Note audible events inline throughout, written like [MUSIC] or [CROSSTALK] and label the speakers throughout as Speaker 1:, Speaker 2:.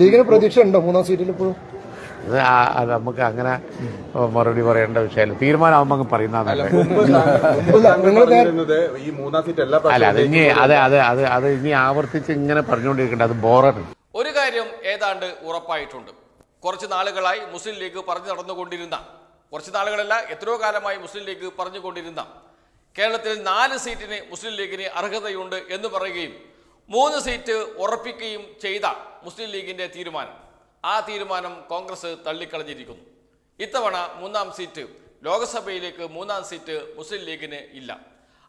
Speaker 1: ലീഗിന് പ്രതീക്ഷ ഉണ്ടോ മൂന്നാം സീറ്റിൽ ഇപ്പോഴും?
Speaker 2: അത് നമുക്ക് അങ്ങനെ മറുപടി പറയേണ്ട വിഷയമല്ല. തീരുമാനമാകുമ്പോൾ അങ്ങ് പറയുന്നതാണ്
Speaker 3: എല്ലാ
Speaker 2: അല്ല അത് ഇനി അത് അത് അത് അത് ഇനി ആവർത്തിച്ച് ഇങ്ങനെ പറഞ്ഞുകൊണ്ടിരിക്കേണ്ട. അത് ബോറാണ്
Speaker 4: ഒരു കാര്യം ഏതാണ്ട് ഉറപ്പായിട്ടുണ്ട്. കുറച്ച് നാളുകളായി മുസ്ലിം ലീഗ് പറഞ്ഞു നടന്നുകൊണ്ടിരുന്ന കുറച്ച് നാളുകളല്ല എത്രയോ കാലമായി മുസ്ലിം ലീഗ് പറഞ്ഞുകൊണ്ടിരുന്ന കേരളത്തിൽ നാല് സീറ്റിന് മുസ്ലിം ലീഗിന് അർഹതയുണ്ട് എന്ന് പറയുകയും മൂന്ന് സീറ്റ് ഉറപ്പിക്കുകയും ചെയ്ത മുസ്ലിം ലീഗിന്റെ തീരുമാനം. ആ തീരുമാനം കോൺഗ്രസ് തള്ളിക്കളഞ്ഞിരിക്കുന്നു. ഇത്തവണ മൂന്നാം സീറ്റ് ലോക്സഭയിലേക്ക് മൂന്നാം സീറ്റ് മുസ്ലിം ലീഗിന് ഇല്ല.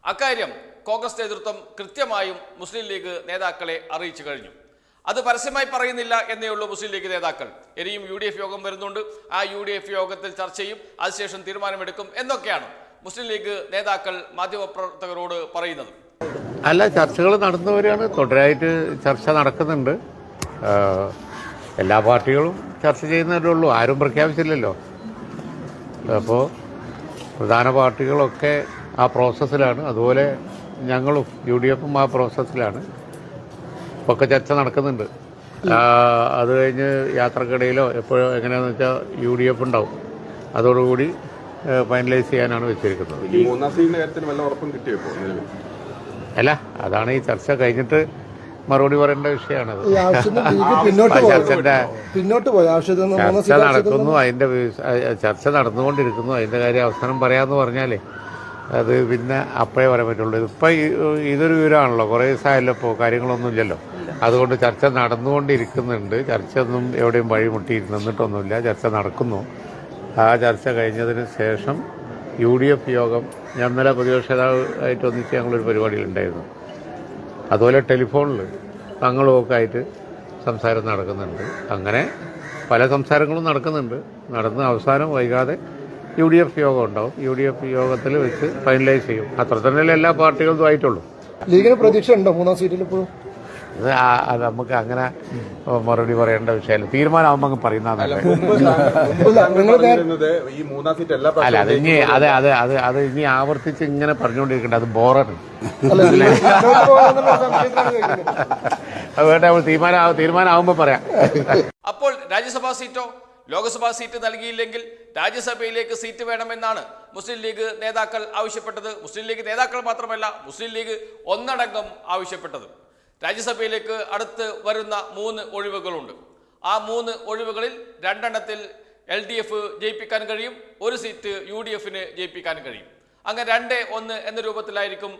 Speaker 4: അക്കാര്യം കോൺഗ്രസ് നേതൃത്വം കൃത്യമായും മുസ്ലിം ലീഗ് നേതാക്കളെ അറിയിച്ചു കഴിഞ്ഞു. അത് പരസ്യമായി പറയുന്നില്ല എന്നേ ഉള്ളൂ മുസ്ലിം ലീഗ് നേതാക്കൾ. ഇനിയും യു ഡി എഫ് യോഗം വരുന്നുണ്ട്. ആ യു ഡി എഫ് യോഗത്തിൽ ചർച്ച ചെയ്യും. അതിനുശേഷം തീരുമാനമെടുക്കും എന്നൊക്കെയാണ് മുസ്ലിം ലീഗ് നേതാക്കൾ മാധ്യമപ്രവർത്തകരോട് പറയുന്നത്.
Speaker 2: അല്ല ചർച്ചകൾ നടന്നുവരികയാണ് തുടരായിട്ട് ചർച്ച നടക്കുന്നുണ്ട്. എല്ലാ പാർട്ടികളും ചർച്ച ചെയ്യുന്നതല്ലേ ഉള്ളൂ. ആരും പ്രഖ്യാപിച്ചില്ലല്ലോ. അപ്പോൾ പ്രധാന പാർട്ടികളൊക്കെ ആ പ്രോസസ്സിലാണ്. അതുപോലെ ഞങ്ങളും യു ഡി എഫും ആ പ്രോസസ്സിലാണ്. ഒക്കെ ചർച്ച നടക്കുന്നുണ്ട്. അത് കഴിഞ്ഞ് യാത്രക്കിടയിലോ എപ്പോഴോ എങ്ങനെയാണെന്ന് വെച്ചാൽ യു ഡി എഫ് ഉണ്ടാവും. അതോടുകൂടി ഫൈനലൈസ് ചെയ്യാനാണ് വെച്ചിരിക്കുന്നത്.
Speaker 3: മൂന്നാം സീറ്റിന്റെ കാര്യത്തിൽ വല്ല ഉറപ്പും കിട്ടിയോ ഇപ്പോൾ നിലവിൽ?
Speaker 2: അല്ല അതാണ് ഈ ചർച്ച കഴിഞ്ഞിട്ട് മറുപടി പറയേണ്ട വിഷയമാണത്. ചർച്ച
Speaker 1: നടത്തുന്നു
Speaker 2: നടക്കുന്നു അതിന്റെ ചർച്ച നടന്നുകൊണ്ടിരിക്കുന്നു അതിന്റെ കാര്യം അവസാനം പറയാന്ന് പറഞ്ഞാലേ അത് പിന്നെ അപ്പോഴേ പറയാൻ പറ്റുള്ളൂ. ഇപ്പൊ ഇതൊരു വിവരമാണല്ലോ കുറേ ദിവസമായല്ലോ ഇപ്പോൾ കാര്യങ്ങളൊന്നും ഇല്ലല്ലോ. അതുകൊണ്ട് ചർച്ച നടന്നുകൊണ്ടിരിക്കുന്നുണ്ട്. ചർച്ച ഒന്നും എവിടെയും വഴിമുട്ടി നിന്നിട്ടൊന്നുമില്ല. ചർച്ച നടക്കുന്നു. ആ ചർച്ച കഴിഞ്ഞതിന് ശേഷം യു ഡി എഫ് യോഗം. ഞാൻ ഇന്നലെ പ്രതിപക്ഷ നേതാവായിട്ട് ഒന്നിച്ച് ഞങ്ങളൊരു പരിപാടിയിലുണ്ടായിരുന്നു അതുപോലെ ടെലിഫോണിൽ തങ്ങളും ഒക്കെ ആയിട്ട് സംസാരം നടക്കുന്നുണ്ട്. അങ്ങനെ പല സംസാരങ്ങളും നടക്കുന്നുണ്ട്. നടന്ന് അവസാനം വൈകാതെ യു ഡി എഫ് യോഗം ഉണ്ടാവും. യു ഡി എഫ് യോഗത്തിൽ വെച്ച് ഫൈനലൈസ് ചെയ്യും. അത്ര തന്നെയല്ലേ എല്ലാ പാർട്ടികളും ആയിട്ടുള്ളൂ
Speaker 1: ലീഗിന് പ്രതീക്ഷ ഉണ്ടോ മൂന്നാം സീറ്റിൽ ഇപ്പോഴും
Speaker 2: അത് നമുക്ക് അങ്ങനെ മറുപടി പറയേണ്ട വിഷയമല്ല. തീരുമാനമാകുമ്പോൾ അങ്ങ് പറയുന്നതാണ്
Speaker 3: എല്ലാ
Speaker 2: അല്ല അത് ഇനി അത് അത് അത് അത് ഇനി ആവർത്തിച്ച് ഇങ്ങനെ പറഞ്ഞുകൊണ്ടിരിക്കേണ്ട. അത് ബോറാണ് [LAUGHS] അത് വേണ്ട നമ്മൾ തീരുമാനം തീരുമാനമാകുമ്പോൾ പറയാം.
Speaker 4: അപ്പോൾ രാജ്യസഭാ സീറ്റോ ലോക്സഭാ സീറ്റ് നൽകിയില്ലെങ്കിൽ രാജ്യസഭയിലേക്ക് സീറ്റ് വേണമെന്നാണ് മുസ്ലിം ലീഗ് നേതാക്കൾ ആവശ്യപ്പെട്ടത്. മുസ്ലിം ലീഗ് നേതാക്കൾ മാത്രമല്ല മുസ്ലിം ലീഗ് ഒന്നടങ്കം ആവശ്യപ്പെട്ടത്. രാജ്യസഭയിലേക്ക് അടുത്ത് വരുന്ന മൂന്ന് ഒഴിവുകളുണ്ട്. ആ മൂന്ന് ഒഴിവുകളിൽ രണ്ടെണ്ണത്തിൽ എൽ ഡി എഫ് ജയിപ്പിക്കാൻ കഴിയും ഒരു സീറ്റ് യു ഡി എഫിന് ജയിപ്പിക്കാൻ കഴിയും. അങ്ങനെ രണ്ട് ഒന്ന് എന്ന രൂപത്തിലായിരിക്കും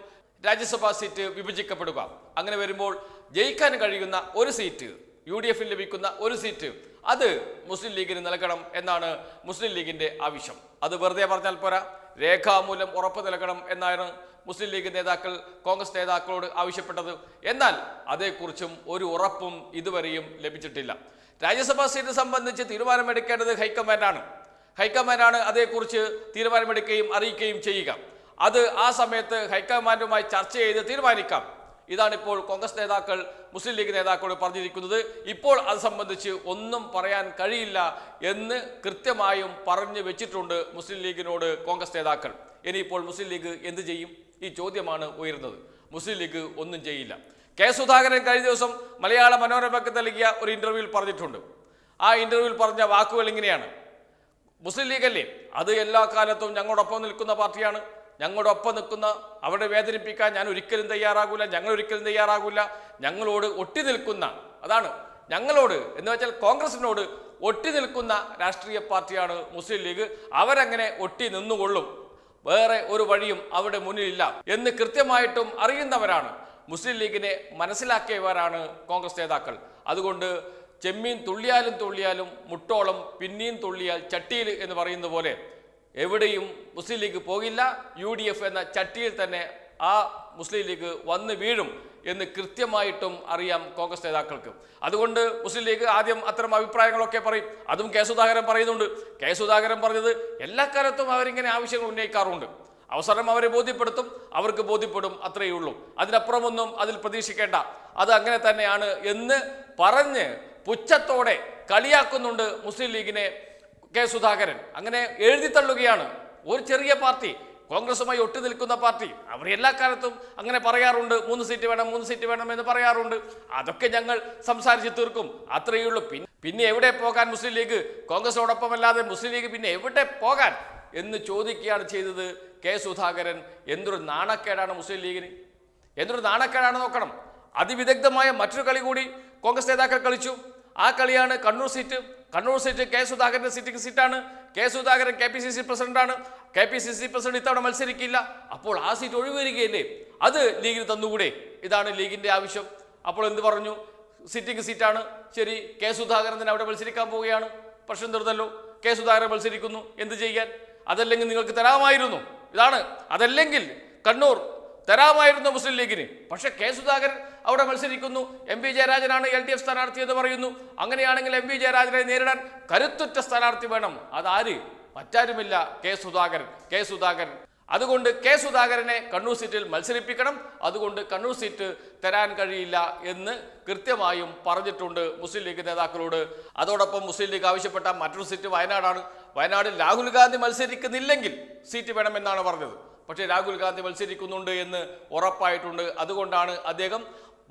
Speaker 4: രാജ്യസഭാ സീറ്റ് വിഭജിക്കപ്പെടുക. അങ്ങനെ വരുമ്പോൾ ജയിക്കാൻ കഴിയുന്ന ഒരു സീറ്റ് യു ഡി എഫിൽ ലഭിക്കുന്ന ഒരു സീറ്റ് അത് മുസ്ലിം ലീഗിന് നൽകണം എന്നാണ് മുസ്ലിം ലീഗിന്റെ ആവശ്യം. അത് വെറുതെ പറഞ്ഞാൽ പോരാ രേഖാമൂലം ഉറപ്പ് നൽകണം എന്നാണ് മുസ്ലിം ലീഗ് നേതാക്കൾ കോൺഗ്രസ് നേതാക്കളോട് ആവശ്യപ്പെട്ടത്. എന്നാൽ അതേക്കുറിച്ചും ഒരു ഉറപ്പും ഇതുവരെയും ലഭിച്ചിട്ടില്ല. രാജ്യസഭാ സീറ്റ് സംബന്ധിച്ച് തീരുമാനമെടുക്കേണ്ടത് ഹൈക്കമാൻഡാണ്. ഹൈക്കമാൻഡാണ് അതേക്കുറിച്ച് തീരുമാനമെടുക്കുകയും അറിയിക്കുകയും ചെയ്യുക. അത് ആ സമയത്ത് ഹൈക്കമാൻഡുമായി ചർച്ച ചെയ്ത് തീരുമാനിക്കാം. ഇതാണിപ്പോൾ കോൺഗ്രസ് നേതാക്കൾ മുസ്ലിം ലീഗ് നേതാക്കളോട് പറഞ്ഞിരിക്കുന്നത്. ഇപ്പോൾ അത് സംബന്ധിച്ച് ഒന്നും പറയാൻ കഴിയില്ല എന്ന് കൃത്യമായും പറഞ്ഞു വെച്ചിട്ടുണ്ട് മുസ്ലിം ലീഗിനോട് കോൺഗ്രസ് നേതാക്കൾ. ഇനിയിപ്പോൾ മുസ്ലിം ലീഗ് എന്ത് ചെയ്യും? ഈ ചോദ്യമാണ് ഉയരുന്നത്. മുസ്ലിം ലീഗ് ഒന്നും ചെയ്യില്ല. കെ സുധാകരൻ കഴിഞ്ഞ ദിവസം മലയാള മനോരമയ്ക്ക് നൽകിയ ഒരു ഇന്റർവ്യൂവിൽ പറഞ്ഞിട്ടുണ്ട്. ആ ഇന്റർവ്യൂവിൽ പറഞ്ഞ വാക്കുകൾ ഇങ്ങനെയാണ്. മുസ്ലിം ലീഗല്ലേ അത് എല്ലാ കാലത്തും ഞങ്ങളോടൊപ്പം നിൽക്കുന്ന പാർട്ടിയാണ്. ഞങ്ങളോടൊപ്പം നിൽക്കുന്ന അവരെ വേദനിപ്പിക്കാൻ ഞാൻ ഒരിക്കലും തയ്യാറാകൂല ഞങ്ങൾ ഒരിക്കലും തയ്യാറാകൂല. ഞങ്ങളോട് ഒട്ടി നിൽക്കുന്ന അതാണ് ഞങ്ങളോട് എന്ന് വെച്ചാൽ കോൺഗ്രസിനോട് ഒട്ടി നിൽക്കുന്ന രാഷ്ട്രീയ പാർട്ടിയാണ് മുസ്ലിം ലീഗ്. അവരങ്ങനെ ഒട്ടി നിന്നുകൊള്ളും. വേറെ ഒരു വഴിയും അവിടെ മുന്നിലില്ല എന്ന് കൃത്യമായിട്ടും അറിയുന്നവരാണ്. മുസ്ലിം ലീഗിനെ മനസ്സിലാക്കിയവരാണ് കോൺഗ്രസ് നേതാക്കൾ. അതുകൊണ്ട് ചെമ്മീൻ തുള്ളിയാലും തുള്ളിയാലും മുട്ടോളം പിന്നെയും തുള്ളിയാൽ ചട്ടിയിൽ എന്ന് പറയുന്ന പോലെ എവിടെയും മുസ്ലിം ലീഗ് പോകില്ല. യു എന്ന ചട്ടിയിൽ തന്നെ ആ മുസ്ലിം ലീഗ് വന്ന് വീഴും. എന്ന് കൃത്യമായിട്ടും അറിയാം കോൺഗ്രസ് നേതാക്കൾക്ക്. അതുകൊണ്ട് മുസ്ലിം ലീഗ് ആദ്യം അത്തരം അഭിപ്രായങ്ങളൊക്കെ പറയും. അതും കെ സുധാകരൻ പറയുന്നുണ്ട്. കെ സുധാകരൻ പറഞ്ഞത് എല്ലാ കാലത്തും അവരിങ്ങനെ ആവശ്യങ്ങൾ ഉന്നയിക്കാറുണ്ട്. അവസരം അവരെ ബോധ്യപ്പെടുത്തും അവർക്ക് ബോധ്യപ്പെടും അത്രയേ ഉള്ളൂ. അതിനപ്പുറമൊന്നും അതിൽ പ്രതീക്ഷിക്കേണ്ട. അത് അങ്ങനെ തന്നെയാണ് എന്ന് പറഞ്ഞ് പുച്ഛത്തോടെ കളിയാക്കുന്നുണ്ട് മുസ്ലിം ലീഗിനെ കെ സുധാകരൻ. അങ്ങനെ എഴുതി തള്ളുകയാണ്. ഒരു ചെറിയ പാർട്ടി കോൺഗ്രസുമായി ഒട്ടി നിൽക്കുന്ന പാർട്ടി അവർ എല്ലാ കാലത്തും അങ്ങനെ പറയാറുണ്ട് മൂന്ന് സീറ്റ് വേണം മൂന്ന് സീറ്റ് വേണം എന്ന് പറയാറുണ്ട്. അതൊക്കെ ഞങ്ങൾ സംസാരിച്ച് തീർക്കും. അത്രയേ ഉള്ളൂ. പിന്നെ പിന്നെ എവിടെ പോകാൻ മുസ്ലിം ലീഗ്? കോൺഗ്രസോടൊപ്പം അല്ലാതെ മുസ്ലിം ലീഗ് പിന്നെ എവിടെ പോകാൻ? എന്ന് ചോദിക്കുകയാണ് ചെയ്തത് കെ സുധാകരൻ. എന്തൊരു നാണക്കേടാണ് മുസ്ലിം ലീഗിന്. എന്തൊരു നാണക്കേടാണ് നോക്കണം. അതിവിദഗ്ധമായ മറ്റൊരു കളി കൂടി കോൺഗ്രസ് നേതാക്കൾ കളിച്ചു. ആ കളിയാണ് Kannur seat. Kannur seat K സുധാകരന്റെ സിറ്റിംഗ് സീറ്റാണ്. K Sudhakaran K P C C പ്രസിഡന്റാണ്. K P C C president ഇത്തവണ മത്സരിക്കില്ല. അപ്പോൾ ആ സീറ്റ് ഒഴിവരികയല്ലേ അത് ലീഗിന് തന്നുകൂടെ? ഇതാണ് ലീഗിന്റെ ആവശ്യം. അപ്പോൾ എന്ത് പറഞ്ഞു? സിറ്റിംഗ് സീറ്റാണ്. ശരി കെ സുധാകരൻ തന്നെ അവിടെ മത്സരിക്കാൻ പോവുകയാണ്. പ്രശ്നം തീർന്നല്ലോ. കെ സുധാകരൻ മത്സരിക്കുന്നു. എന്ത് ചെയ്യാൻ? അതല്ലെങ്കിൽ നിങ്ങൾക്ക് തരാമായിരുന്നു. ഇതാണ്. അതല്ലെങ്കിൽ കണ്ണൂർ തരാമായിരുന്നു മുസ്ലിം ലീഗിന്. പക്ഷേ കെ സുധാകരൻ അവിടെ മത്സരിക്കുന്നു. എം പി ജയരാജനാണ് എൽ ഡി എഫ് സ്ഥാനാർത്ഥി എന്ന് പറയുന്നു. അങ്ങനെയാണെങ്കിൽ എം പി ജയരാജനെ നേരിടാൻ കരുത്തുറ്റ സ്ഥാനാർത്ഥി വേണം. അതാര്? മറ്റാരുമില്ല കെ സുധാകരൻ കെ സുധാകരൻ. അതുകൊണ്ട് കെ സുധാകരനെ കണ്ണൂർ സീറ്റിൽ മത്സരിപ്പിക്കണം. അതുകൊണ്ട് കണ്ണൂർ സീറ്റ് തരാൻ കഴിയില്ല എന്ന് കൃത്യമായും പറഞ്ഞിട്ടുണ്ട് മുസ്ലിം ലീഗ് നേതാക്കളോട്. അതോടൊപ്പം മുസ്ലിം ലീഗ് ആവശ്യപ്പെട്ട മറ്റൊരു സീറ്റ് വയനാടാണ്. വയനാടിൽ രാഹുൽ ഗാന്ധി മത്സരിക്കുന്നില്ലെങ്കിൽ സീറ്റ് വേണമെന്നാണ് പറഞ്ഞത്. പക്ഷേ രാഹുൽ ഗാന്ധി മത്സരിക്കുന്നുണ്ട് എന്ന് ഉറപ്പായിട്ടുണ്ട്. അതുകൊണ്ടാണ് അദ്ദേഹം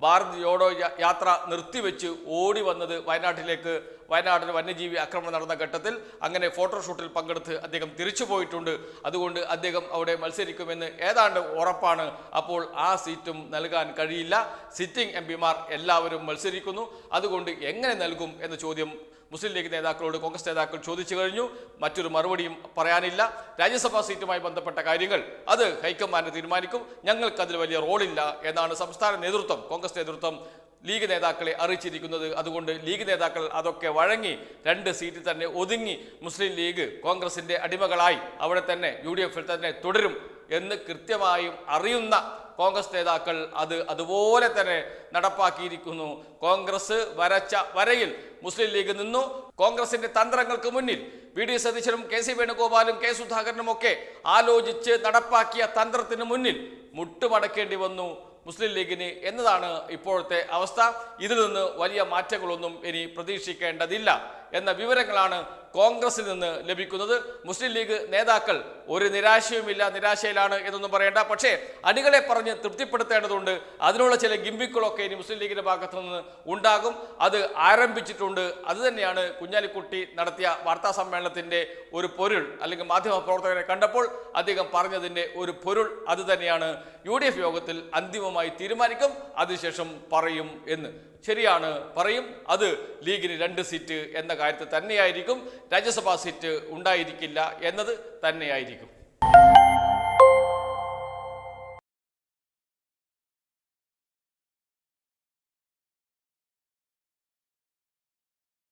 Speaker 4: ഭാരത് ജോഡോ യാത്ര നിർത്തിവെച്ച് ഓടി വന്നത് വയനാട്ടിലേക്ക് വയനാട്ടിൽ വന്യജീവി ആക്രമണം നടന്ന ഘട്ടത്തിൽ അങ്ങനെ ഫോട്ടോഷൂട്ടിൽ പങ്കെടുത്ത് അദ്ദേഹം തിരിച്ചു പോയിട്ടുണ്ട്. അതുകൊണ്ട് അദ്ദേഹം അവിടെ മത്സരിക്കുമെന്ന് ഏതാണ്ട് ഉറപ്പാണ്. അപ്പോൾ ആ സീറ്റും നൽകാൻ കഴിയില്ല. സിറ്റിംഗ് എം എല്ലാവരും മത്സരിക്കുന്നു. അതുകൊണ്ട് എങ്ങനെ നൽകും എന്ന ചോദ്യം മുസ്ലിം ലീഗ് നേതാക്കളോട് കോൺഗ്രസ് നേതാക്കൾ ചോദിച്ചു കഴിഞ്ഞു. മറ്റൊരു മറുപടിയും പറയാനില്ല. രാജ്യസഭാ സീറ്റുമായി ബന്ധപ്പെട്ട കാര്യങ്ങൾ അത് ഹൈക്കമാൻഡ് തീരുമാനിക്കും. ഞങ്ങൾക്കതിൽ വലിയ റോളില്ല എന്നാണ് സംസ്ഥാന നേതൃത്വം കോൺഗ്രസ് നേതൃത്വം ലീഗ് നേതാക്കളെ അറിയിച്ചിരിക്കുന്നത്. അതുകൊണ്ട് ലീഗ് നേതാക്കൾ അതൊക്കെ വഴങ്ങി രണ്ട് സീറ്റിൽ തന്നെ ഒതുങ്ങി മുസ്ലിം ലീഗ് കോൺഗ്രസിന്റെ അടിമകളായി അവിടെ തന്നെ യു തന്നെ തുടരും എന്ന് കൃത്യമായും അറിയുന്ന കോൺഗ്രസ് നേതാക്കൾ അത് അതുപോലെ തന്നെ നടപ്പാക്കിയിരിക്കുന്നു. കോൺഗ്രസ് വരച്ച വരയിൽ മുസ്ലിം ലീഗ് നിന്നു. കോൺഗ്രസിന്റെ തന്ത്രങ്ങൾക്ക് മുന്നിൽ വി ഡി സതീശനും കെ സി വേണുഗോപാലും കെ സുധാകരനും ഒക്കെ ആലോചിച്ച് നടപ്പാക്കിയ തന്ത്രത്തിന് മുന്നിൽ മുട്ടുമടക്കേണ്ടി വന്നു. മുസ്ലിം ലീഗിന് എന്നതാണ് ഇപ്പോഴത്തെ അവസ്ഥ. ഇതിൽ നിന്ന് വലിയ മാറ്റങ്ങളൊന്നും ഇനി പ്രതീക്ഷിക്കേണ്ടതില്ല എന്ന വിവരങ്ങളാണ് കോൺഗ്രസിൽ നിന്ന് ലഭിക്കുന്നത്. മുസ്ലിം ലീഗ് നേതാക്കൾ ഒരു നിരാശയുമില്ല നിരാശയിലാണ് എന്നൊന്നും പറയേണ്ട. പക്ഷേ അണികളെ പറഞ്ഞ് തൃപ്തിപ്പെടുത്തേണ്ടതുണ്ട്. അതിനുള്ള ചില ഗിമ്പിക്കുകളൊക്കെ ഇനി മുസ്ലിം ലീഗിന്റെ ഭാഗത്തു നിന്ന് ഉണ്ടാകും. അത് ആരംഭിച്ചിട്ടുണ്ട്. അത് തന്നെയാണ് കുഞ്ഞാലിക്കുട്ടി നടത്തിയ വാർത്താ സമ്മേളനത്തിന്റെ ഒരു പൊരുൾ അല്ലെങ്കിൽ മാധ്യമ പ്രവർത്തകരെ കണ്ടപ്പോൾ അദ്ദേഹം പറഞ്ഞതിന്റെ ഒരു പൊരുൾ അത് തന്നെയാണ്. യു യോഗത്തിൽ അന്തിമമായി തീരുമാനിക്കും. അതിനുശേഷം പറയും എന്ന്. ശരിയാണ് പറയും. അത് ലീഗിന് രണ്ട് സീറ്റ് എന്ന കാര്യത്തിൽ തന്നെയായിരിക്കും. രാജ്യസഭാ സീറ്റ് ഉണ്ടായിരിക്കില്ല എന്നത് തന്നെയായിരിക്കും.